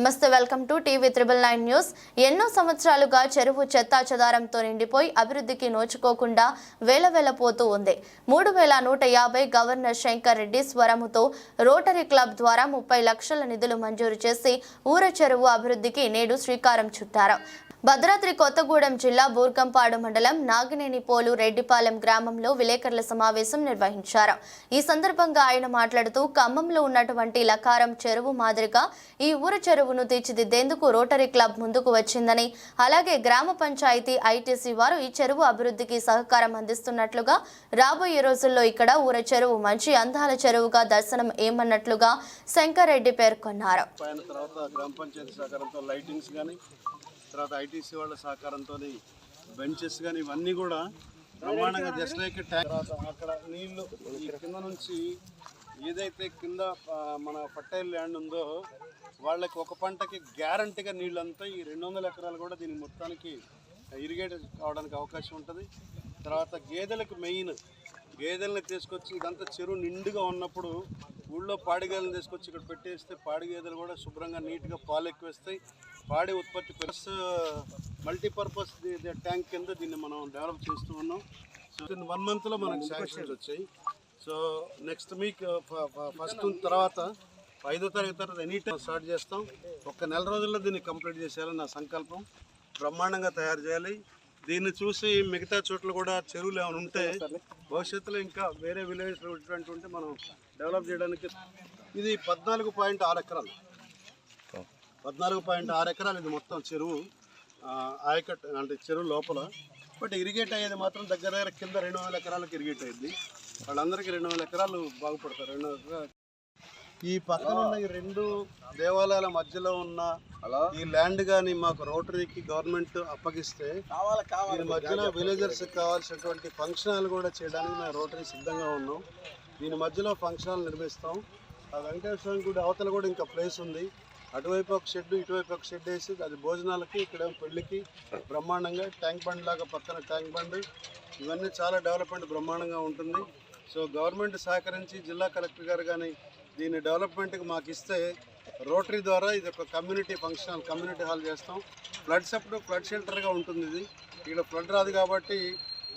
నమస్తే welcome to TV triple nine news. ఎన్నో సంవత్సరాలుగా చెరువు చెత్తా చెదారంతో నిండిపోయి అభివృద్ధికి నోచుకోకుండా వేల పోతూ ఉంది. మూడు వేల నూట యాభై గవర్నర్ శంకర్ రెడ్డి స్వరముతో రోటరీ క్లబ్ ద్వారా ముప్పై లక్షల నిధులు మంజూరు చేసి ఊర చెరువు అభివృద్ధికి నేడు శ్రీకారం చుట్టారు. భద్రాద్రి కొత్తగూడెం జిల్లా బూర్గంపాడు మండలం నాగినేని పోలు రెడ్డిపాలెం గ్రామంలో విలేకరుల సమావేశం నిర్వహించారు. ఈ సందర్భంగా ఆయన మాట్లాడుతూ ఖమ్మంలో ఉన్నటువంటి లకారం చెరువు మాదిరిగా ఈ ఊరు చెరువును తీర్చిదిద్దేందుకు రోటరీ క్లబ్ ముందుకు వచ్చిందని అలాగే గ్రామ పంచాయతీ ఐటీసీ వారు ఈ చెరువు అభివృద్ధికి సహకారం అందిస్తున్నట్లుగా రాబోయే రోజుల్లో ఇక్కడ ఊర చెరువు మంచి అందాల చెరువుగా దర్శనం ఏమన్నట్లుగా శంకర్ రెడ్డి పేర్కొన్నారు. తర్వాత ఐటీసీ వాళ్ళ సహకారంతో బెంచెస్ కానీ ఇవన్నీ కూడా బ్రహ్మాండంగా జస్ట్ లైక్ ట్యాంక్ తర్వాత అక్కడ నీళ్ళు ఈ కింద నుంచి ఏదైతే కింద మన ఫర్టైల్ ల్యాండ్ ఉందో వాళ్ళకి ఒక పంటకి గ్యారంటీగా నీళ్ళంతా ఈ రెండు వందల ఎకరాలు కూడా దీని మొత్తానికి ఇరిగేట్ కావడానికి అవకాశం ఉంటుంది. తర్వాత గేదెలకు మెయిన్ గేదెలను తీసుకొచ్చి ఇదంతా చెరువు నిండుగా ఉన్నప్పుడు ఊళ్ళో పాడి తీసుకొచ్చి ఇక్కడ పెట్టేస్తే పాడి గేదెలు కూడా శుభ్రంగా నీట్గా పాలు ఎక్కువేస్తాయి. పాడి ఉత్పత్తి ప్లస్ మల్టీపర్పస్ ట్యాంక్ కింద దీన్ని మనం డెవలప్ చేస్తూ ఉన్నాం. సో వన్ మంత్లో మనకు శాంక్షన్స్ వచ్చాయి. సో నెక్స్ట్ వీక్ ఫస్ట్ తర్వాత ఐదో తరగతి తర్వాత ఎనీ టైం స్టార్ట్ చేస్తాం. ఒక నెల రోజుల్లో దీన్ని కంప్లీట్ చేసేయాలని నా సంకల్పం. బ్రహ్మాండంగా తయారు చేయాలి. దీన్ని చూసి మిగతా చోట్ల కూడా చెరువులు ఏమైనా ఉంటే భవిష్యత్తులో ఇంకా వేరే విలేజ్ ఉన్నటువంటి ఉంటే మనం డెవలప్ చేయడానికి ఇది పద్నాలుగు పాయింట్ ఆరు ఎకరాలు. పద్నాలుగు పాయింట్ ఆరు ఎకరాలు ఇది మొత్తం చెరువు. ఆయకట్ అంటే చెరువు లోపల. బట్ ఇరిగేట్ అయ్యేది మాత్రం దగ్గర దగ్గర కింద రెండు వేల ఎకరాలకు ఇరిగేట్ అయ్యింది. వాళ్ళందరికీ రెండు వేల ఎకరాలు బాగుపడతారు. రెండు ఈ పక్కన ఉన్న ఈ రెండు దేవాలయాల మధ్యలో ఉన్న ఈ ల్యాండ్ కానీ మాకు రోటరీకి గవర్నమెంట్ అప్పగిస్తే దీని మధ్యలో విలేజర్స్ కావాల్సినటువంటి ఫంక్షన్ హాల్ కూడా చేయడానికి మేము రోటరీ సిద్ధంగా ఉన్నాం. దీని మధ్యలో ఫంక్షన్ హాల్ నిర్మిస్తాం. ఆ వెంకటేశ్వర గుడి అవతల కూడా ఇంకా ప్లేస్ ఉంది. అటువైపు ఒక షెడ్ ఇటువైపు ఒక షెడ్ వేసి అది భోజనాలకి ఇక్కడ పెళ్ళికి బ్రహ్మాండంగా ట్యాంక్ బండ్ లాగా పక్కన ట్యాంక్ బండ్. ఇవన్నీ చాలా డెవలప్మెంట్ బ్రహ్మాండంగా ఉంటుంది. సో గవర్నమెంట్ సహకరించి జిల్లా కలెక్టర్ గారు కానీ దీని డెవలప్మెంట్కి మాకు ఇస్తే రోటరీ ద్వారా ఇది ఒక community function hall community hall చేస్తాం. ఫ్లడ్స్ అప్పుడు ఫ్లడ్ షెల్టర్గా ఉంటుంది ఇది. ఇక్కడ ఫ్లడ్ రాదు కాబట్టి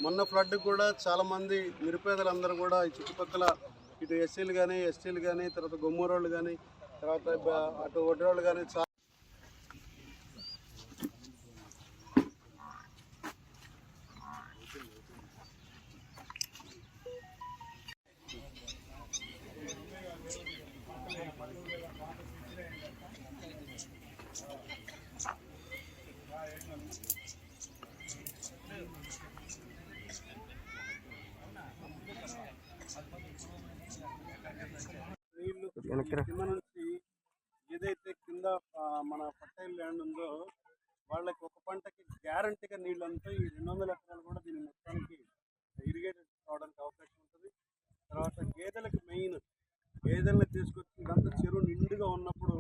మొన్న ఫ్లడ్ కూడా చాలామంది నిరుపేదలందరూ కూడా ఈ చుట్టుపక్కల ఇటు ఎస్సీలు కానీ ఎస్టీలు కానీ తర్వాత గొమ్మూరోళ్ళు కానీ తర్వాత అటు అటు ఒడ్రోళ్ళు కానీ చాలా నీళ్ళు కింద నుంచి ఏదైతే కింద మన ఫర్టైల్ ల్యాండ్ ఉందో వాళ్ళకి ఒక పంటకి గ్యారంటీగా నీళ్ళంతా ఈ రెండు వందల ఎకరాలు కూడా దీని మొత్తానికి ఇరిగేటెడ్ కావడానికి అవకాశం ఉంటుంది. తర్వాత గేదెలకు మెయిన్ గేదెలను తీసుకొచ్చి ఇదంతా చెరువు నిండుగా ఉన్నప్పుడు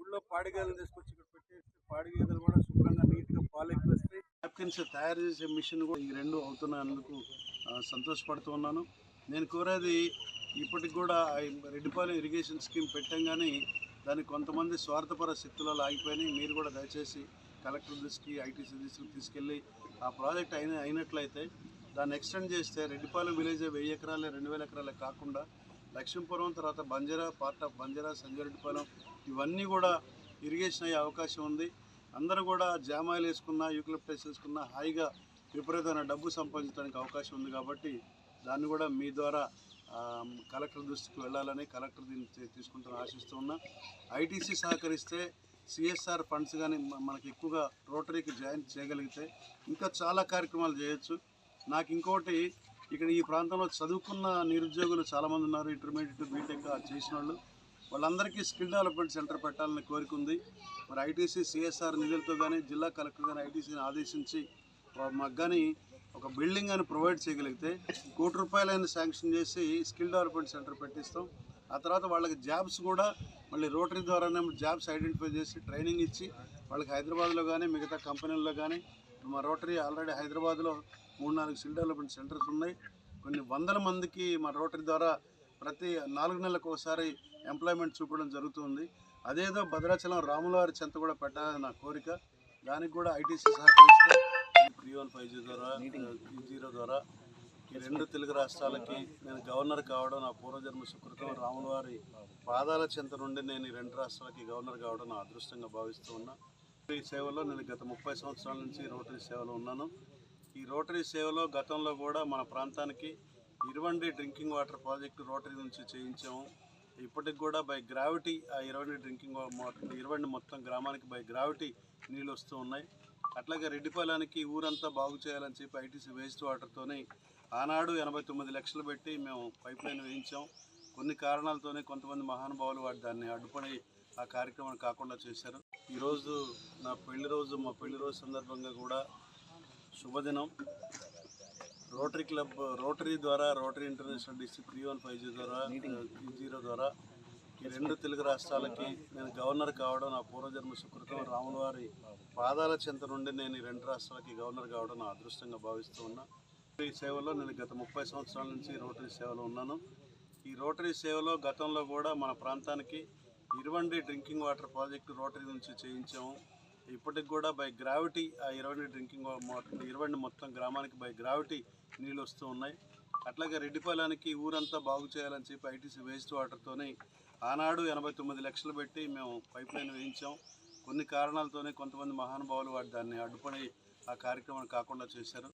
ఊళ్ళో పాడి గేదెలు తీసుకొచ్చి ఇక్కడ పెట్టేస్తే పాడి గేదెలు కూడా శుభ్రంగా నీట్గా పాలు ఎక్కువేస్తాయి. నాప్కిన్స్ తయారు చేసే మిషన్ కూడా ఈ రెండు అవుతున్నందుకు ఆ, సంతోషపడుతూ ఉన్నాను. నేను కోరేది ఇప్పటికి కూడా రెడ్డిపాలెం ఇరిగేషన్ స్కీమ్ పెట్టంగానే దానికి కొంతమంది స్వార్థపర శక్తులలో ఆగిపోయినాయి. మీరు కూడా దయచేసి కలెక్టర్ దృష్టికి ఐటీసీ దృష్టికి తీసుకెళ్ళి ఆ ప్రాజెక్ట్ అయిన అయినట్లయితే దాన్ని ఎక్స్టెండ్ చేస్తే రెడ్డిపాలెం విలేజ్ వెయ్యి ఎకరాలే రెండు వేల ఎకరాలే కాకుండా లక్ష్మీపురం తర్వాత బంజారా పార్ట్ ఆఫ్ బంజారా సంజరెడ్డిపాలెం ఇవన్నీ కూడా ఇరిగేషన్ అయ్యే అవకాశం ఉంది. అందరూ కూడా జామాయిలు వేసుకున్నా యూక్లిప్టస్ వేసుకున్నా హాయిగా విపరీతమైన డబ్బు సంపాదించడానికి అవకాశం ఉంది కాబట్టి దాన్ని కూడా మీ ద్వారా కలెక్టర్ దృష్టికి వెళ్ళాలని కలెక్టర్ దీన్ని తీ- ఆశిస్తూ ఉన్నా. ఐటీసీ సహకరిస్తే సిఎస్ఆర్ ఫండ్స్ కానీ మనకి ఎక్కువగా రోటరీకి జాయిన్ చేయగలిగితే ఇంకా చాలా కార్యక్రమాలు చేయొచ్చు. నాకు ఇంకోటి ఇక్కడ ఈ ప్రాంతంలో చదువుకున్న నిరుద్యోగులు చాలామంది ఉన్నారు ఇంటర్మీడియట్ బీటెక్ చేసిన వాళ్ళు. వాళ్ళందరికీ స్కిల్ డెవలప్మెంట్ సెంటర్ పెట్టాలని కోరిక ఉంది. మరి ఐటీసీ సిఎస్ఆర్ నిధులతో కానీ జిల్లా కలెక్టర్ కానీ ఐటీసీని ఆదేశించి మాకు కానీ ఒక బిల్డింగ్ అని ప్రొవైడ్ చేయగలిగితే కోటి రూపాయలైన శాంక్షన్ చేసి స్కిల్ డెవలప్మెంట్ సెంటర్ పెట్టిస్తాం. ఆ తర్వాత వాళ్ళకి జాబ్స్ కూడా మళ్ళీ రోటరీ ద్వారానే జాబ్స్ ఐడెంటిఫై చేసి ట్రైనింగ్ ఇచ్చి వాళ్ళకి హైదరాబాద్లో కానీ మిగతా కంపెనీల్లో కానీ మా రోటరీ ఆల్రెడీ హైదరాబాద్లో మూడు నాలుగు స్కిల్ డెవలప్మెంట్ సెంటర్స్ ఉన్నాయి. కొన్ని వందల మందికి మా రోటరీ ద్వారా ప్రతి నాలుగు నెలలకు ఒకసారి ఎంప్లాయ్మెంట్ చూపడం జరుగుతుంది. అదేదో భద్రాచలం రాములవారి చెంత కూడా పెట్టాలని నా కోరిక. దానికి కూడా ఐటీసీ సహకరిస్తే. త్రీ వన్ ఫైవ్ జీరో ద్వారా జీరో ద్వారా ఈ రెండు తెలుగు రాష్ట్రాలకి నేను గవర్నర్ కావడం నా పూర్వజన్మ సుకృతం. రాములవారి పాదాల చెంత నుండి నేను ఈ రెండు రాష్ట్రాలకి గవర్నర్ కావడం నా అదృష్టంగా భావిస్తూ ఉన్నా. ఈ సేవలో నేను గత ముప్పై సంవత్సరాల నుంచి రోటరీ సేవలో ఉన్నాను. ఈ రోటరీ సేవలో గతంలో కూడా మన ప్రాంతానికి ఇరవండి డ్రింకింగ్ వాటర్ ప్రాజెక్టు రోటరీ నుంచి చేయించాము. ఇప్పటికి కూడా బై గ్రావిటీ ఆ ఇరవండి డ్రింకింగ్ వాటర్ ఇరవండి మొత్తం గ్రామానికి బై గ్రావిటీ నీళ్ళు వస్తూ ఉన్నాయి. అట్లాగే రెడ్డిపాలెనికి ఊరంతా బాగు చేయాలని చెప్పి ఐటీసీ వేస్ట్ వాటర్తోనే ఆనాడు ఎనభై తొమ్మిది లక్షలు పెట్టి మేము పైప్ లైన్ వేయించాం. కొన్ని కారణాలతోనే కొంతమంది మహానుభావులు వాటి దాన్ని అడ్డుపడి ఆ కార్యక్రమం కాకుండా చేశారు. ఈరోజు నా పెళ్ళి రోజు మా పెళ్ళి రోజు సందర్భంగా కూడా శుభదినం. రోటరీ క్లబ్ రోటరీ ద్వారా Rotary international district three one five zero ద్వారా జీరో ద్వారా ఈ రెండు తెలుగు రాష్ట్రాలకి నేను గవర్నర్ కావడం నా పూర్వజన్మ సుకృతం. రాములవారి పాదాల చెంత నుండి నేను ఈ రెండు రాష్ట్రాలకి గవర్నర్ కావడం నా అదృష్టంగా భావిస్తూ ఉన్నా. ఈ సేవలో నేను గత ముప్పై సంవత్సరాల నుంచి రోటరీ సేవలో ఉన్నాను. ఈ రోటరీ సేవలో గతంలో కూడా మన ప్రాంతానికి ఇరవండి డ్రింకింగ్ వాటర్ ప్రాజెక్టు రోటరీ నుంచి చేయించాము. ఇప్పటికి కూడా బై గ్రావిటీ ఆ ఇరవండి డ్రింకింగ్ వాటర్ ఇరవండి మొత్తం గ్రామానికి బై గ్రావిటీ నీళ్ళు వస్తూ ఉన్నాయి. అట్లాగే రెడ్డిపాలెనికి ఊరంతా బాగు చేయాలని చెప్పి ఐటీసీ వేస్ట్ వాటర్తోనే ఆనాడు ఎనభై తొమ్మిది లక్షలు పెట్టి మేము పైప్ లైన్ వేయించాం. కొన్ని కారణాలతోనే కొంతమంది మహానుభావులు వాటి దాన్ని అడ్డుపడి ఆ కార్యక్రమాన్ని కాకుండా చేశారు.